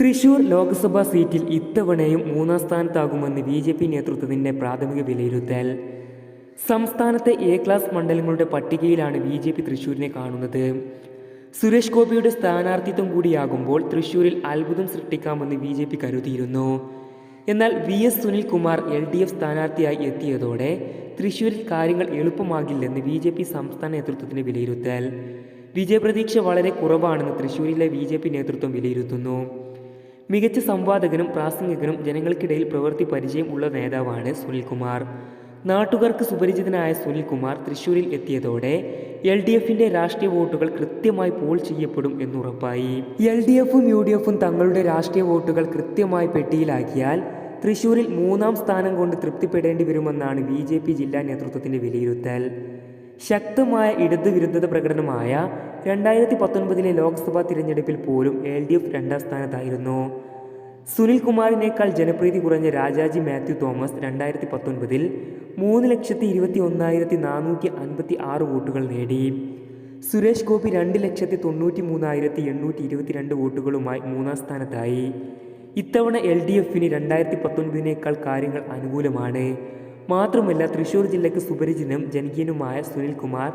തൃശൂർ ലോക്സഭാ സീറ്റിൽ ഇത്തവണയും മൂന്നാം സ്ഥാനത്താകുമെന്ന് ബി ജെ പി നേതൃത്വത്തിന്റെ പ്രാഥമിക വിലയിരുത്തൽ. സംസ്ഥാനത്തെ എ ക്ലാസ് മണ്ഡലങ്ങളുടെ പട്ടികയിലാണ് ബി ജെ പി തൃശൂരിനെ കാണുന്നത്. സുരേഷ് ഗോപിയുടെ സ്ഥാനാർത്ഥിത്വം കൂടിയാകുമ്പോൾ തൃശൂരിൽ അത്ഭുതം സൃഷ്ടിക്കാമെന്ന് ബി ജെ പി കരുതിയിരുന്നു. എന്നാൽ V S Sunilkumar L D F സ്ഥാനാർത്ഥിയായി എത്തിയതോടെ തൃശൂരിൽ കാര്യങ്ങൾ എളുപ്പമാകില്ലെന്ന് ബി ജെ പി സംസ്ഥാന നേതൃത്വത്തിന് വിലയിരുത്തൽ. വിജയപ്രതീക്ഷ വളരെ കുറവാണെന്ന് തൃശൂരിലെ ബി ജെ പി നേതൃത്വം വിലയിരുത്തുന്നു. മികച്ച സംവാദകനും പ്രാസംഗികനും ജനങ്ങൾക്കിടയിൽ പ്രവൃത്തി പരിചയം ഉള്ള നേതാവാണ് സുനിൽകുമാർ. നാട്ടുകാർക്ക് സുപരിചിതനായ സുനിൽകുമാർ തൃശൂരിൽ എത്തിയതോടെ എൽ ഡി എഫിന്റെ രാഷ്ട്രീയ വോട്ടുകൾ കൃത്യമായി പോൾ ചെയ്യപ്പെടും എന്നുറപ്പായി. എൽ ഡി എഫും യു ഡി എഫും തങ്ങളുടെ രാഷ്ട്രീയ വോട്ടുകൾ കൃത്യമായി പെട്ടിയിലാക്കിയാൽ തൃശൂരിൽ മൂന്നാം സ്ഥാനം കൊണ്ട് തൃപ്തിപ്പെടേണ്ടി വരുമെന്നാണ് ബി ജെ പി ജില്ലാ നേതൃത്വത്തിന്റെ വിലയിരുത്തൽ. ശക്തമായ ഇടതുവിരുദ്ധത പ്രകടനമായ രണ്ടായിരത്തി പത്തൊൻപതിലെ ലോക്സഭാ തിരഞ്ഞെടുപ്പിൽ പോലും എൽ ഡി എഫ് രണ്ടാം സ്ഥാനത്തായിരുന്നു. സുനിൽ കുമാറിനേക്കാൾ ജനപ്രീതി കുറഞ്ഞ രാജാജി മാത്യു തോമസ് രണ്ടായിരത്തി പത്തൊൻപതിൽ മൂന്ന് ലക്ഷത്തി ഇരുപത്തി ഒന്നായിരത്തി നാനൂറ്റി അൻപത്തി ആറ് വോട്ടുകൾ നേടി. സുരേഷ് ഗോപി രണ്ട് ലക്ഷത്തി തൊണ്ണൂറ്റി മൂന്നായിരത്തി എണ്ണൂറ്റി ഇരുപത്തിരണ്ട് വോട്ടുകളുമായി മൂന്നാം സ്ഥാനത്തായി. ഇത്തവണ എൽ ഡി എഫിന് രണ്ടായിരത്തി പത്തൊൻപതിനേക്കാൾ കാര്യങ്ങൾ അനുകൂലമാണ്. മാത്രമല്ല തൃശൂർ ജില്ലയ്ക്ക് സുപരിചിതനും ജനകീയനുമായ Sunil Kumar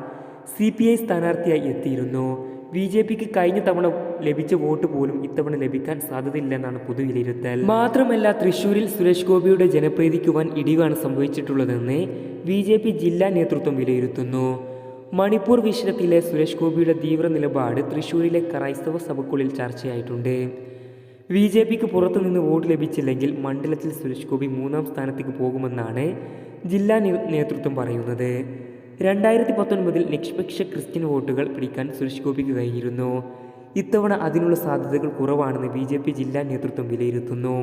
C P I സ്ഥാനാർത്ഥിയായി എത്തിയിരുന്നു. ബി ജെ പിക്ക് കഴിഞ്ഞ തവണ ലഭിച്ച വോട്ട് പോലും ഇത്തവണ ലഭിക്കാൻ സാധ്യതയില്ലെന്നാണ് പൊതുവിലയിരുത്തൽ. മാത്രമല്ല തൃശൂരിൽ സുരേഷ് ഗോപിയുടെ ജനപ്രീതിക്ക് വൻ ഇടിവാണ് സംഭവിച്ചിട്ടുള്ളതെന്ന് ബി ജെ പി ജില്ലാ നേതൃത്വം വിലയിരുത്തുന്നു. മണിപ്പൂർ വിഷയത്തിലെ സുരേഷ് ഗോപിയുടെ തീവ്ര നിലപാട് തൃശൂരിലെ ക്രൈസ്തവ സഭക്കുള്ളിൽ ചർച്ചയായിട്ടുണ്ട്. ബി ജെ പിക്ക് പുറത്തുനിന്ന് വോട്ട് ലഭിച്ചില്ലെങ്കിൽ മണ്ഡലത്തിൽ സുരേഷ് ഗോപി മൂന്നാം സ്ഥാനത്തേക്ക് പോകുമെന്നാണ് ജില്ലാ നേതൃത്വം പറയുന്നത്. രണ്ടായിരത്തി പത്തൊൻപതിൽ നിഷ്പക്ഷ ക്രിസ്ത്യൻ വോട്ടുകൾ പിടിക്കാൻ സുരേഷ് ഗോപിക്ക് കഴിഞ്ഞിരുന്നു. ഇത്തവണ അതിനുള്ള സാധ്യതകൾ കുറവാണെന്ന് ബി ജില്ലാ നേതൃത്വം വിലയിരുത്തുന്നു.